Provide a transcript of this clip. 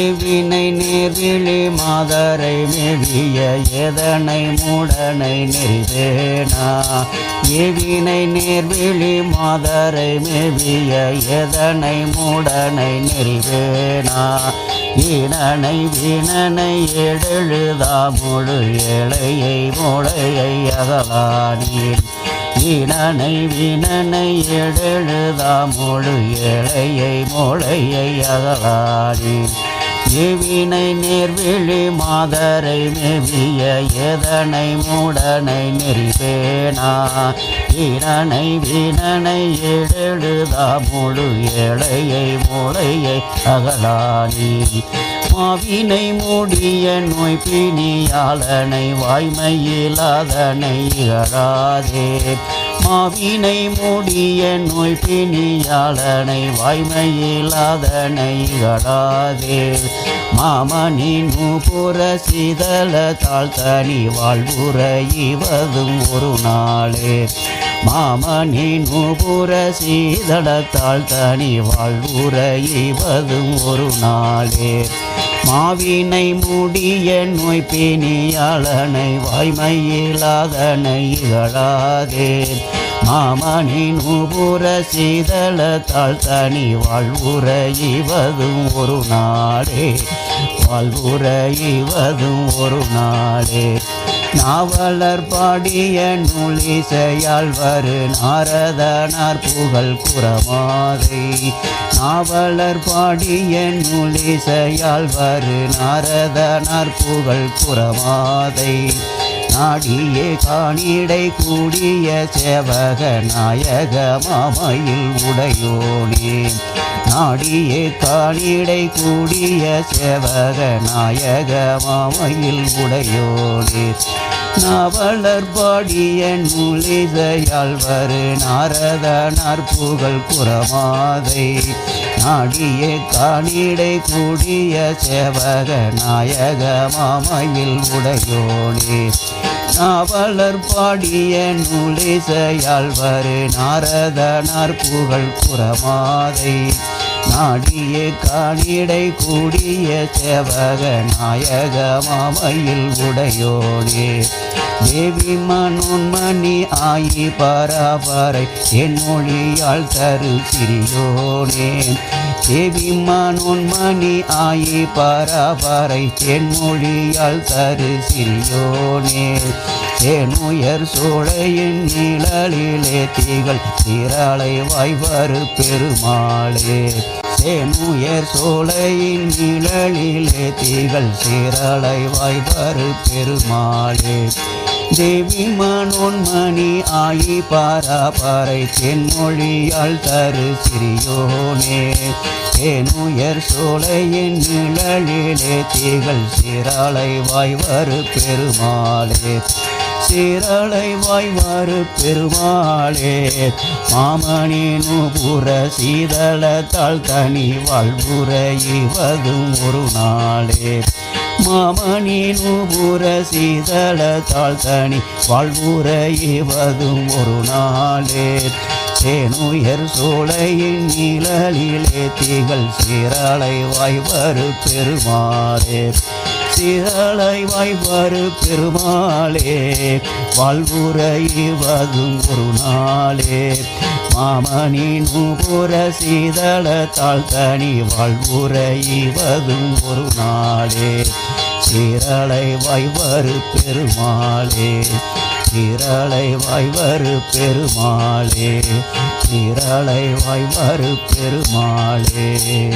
எவினை நேர்விழி மாதரை மேவிய எதனை மூடனை நெறிவேனா. எவினை நேர்விழி மாதரை மேவிய எதனை மூடனை நெறிவேனா. ஈனனை வீணனை எழுதா முழு ஏழையை மூளையை அகலானீர் ஈனனை வீணனை எழுதா முழு ஏழையை மூளையை அகலானீர் எவினை நேர்விழி மாதரை மேவிய எதனை மூடனை நெறிவேனா? ஈரனை வீணனை எடுழுதா முழு ஏழையை மூளையை அகலானி. மாவினை மூடிய நோய் பிணியாளனை வாய்மையிலாதனை இகழாதே. மாவினை மூடிய நோய் பிணியாளனை வாய்மையில்லாதனை இகழாதே மாமனின் மூப்புற சிதல தாழ்த்தனி வாழ்வுற இவதும் ஒரு நாளே. மாமனின் மூப்புற சீதளத்தால் தனி வாழ்வுற இவதும் ஒரு நாளே. மாவினை மூடிய நோய் பேணியாளனை வாய்மையிலாதனை இகழாதே. மாமனின் உபுற சீதளத்தால் தனி வாழ்வுற இவதும் ஒரு நாடே வாழ்வுற இவதும் ஒரு நாடே நாவலர் பாடிய நூலிசையால் வரு நாரதனார் புகழ் குறமாதை நாவலர் பாடிய நூலிசையால் வரு நாரதனார் புகழ் குறமாதை நாடியே காணிடை கூடிய சேவக நாயக மாமையில் உடையோனே. நாடியே காணிடை கூடிய சேவக நாயக மாமையில் உடையோனே. நாவலர் பாடிய நூலிசையால் வரு நாரதனார் புகழ் குறமாதை நாடிய காணிடை கூடிய சேவக நாயக மாமையில் உடையோனே. நாவலர் பாடிய நூலிசையால் வரு நாரதனார் புகழ் புறமாதை. நாடிய காணிடை கூடிய சேவக நாயக மாமையில் உடையோனே. தேவி மனோன்மணி ஆயி பராபரை என் மொழியால் தரு சிறியோனே தேவி மனோன்மணி ஆயி பராபரை என் மொழியால் தரு சிறியோனே தேனுயர் சோழையின் நிழலிலே தீகள் திரளை வாய்வரு பெருமாளே. தேனுயர் சோலையின் நிழலிலே தீகள் சீரலை வாய்வரு பெருமாளே. தேவி மனோன்மணி ஆயி பாராபாரை தென்மொழியால் தரு சிறியோனே. தேனுயர் சோலையின் நிழலிலே திகழ் சீராளை வாய்வரு பெருமாளே. சீரலை வாய்வாறு பெருமாளே. மாமணி நூபுர சீதளத்தால் தனி வாழ்வுற இவதும் ஒரு நாளே. மாமணி நூபுர சீதளத்தால் தனி வாழ்வுற இவதும் ஒரு நாளே. தேனுயர் சோலையின் நிழலிலே திகழ் சீரலை வாய்வரு பெருமாளே. சீரலை வாய்வரு பெருமாளே வாழ்வுரைவதும் ஒரு நாளே. மாமணி நூபுர சீதளத்தால் தனி வாழ்வுரைவதும் ஒரு நாளே. சீரலை வாய்வரு பெருமாளே. சீரலை வாய்வரு பெருமாளே. சீரலை வாய்வரு பெருமாளே.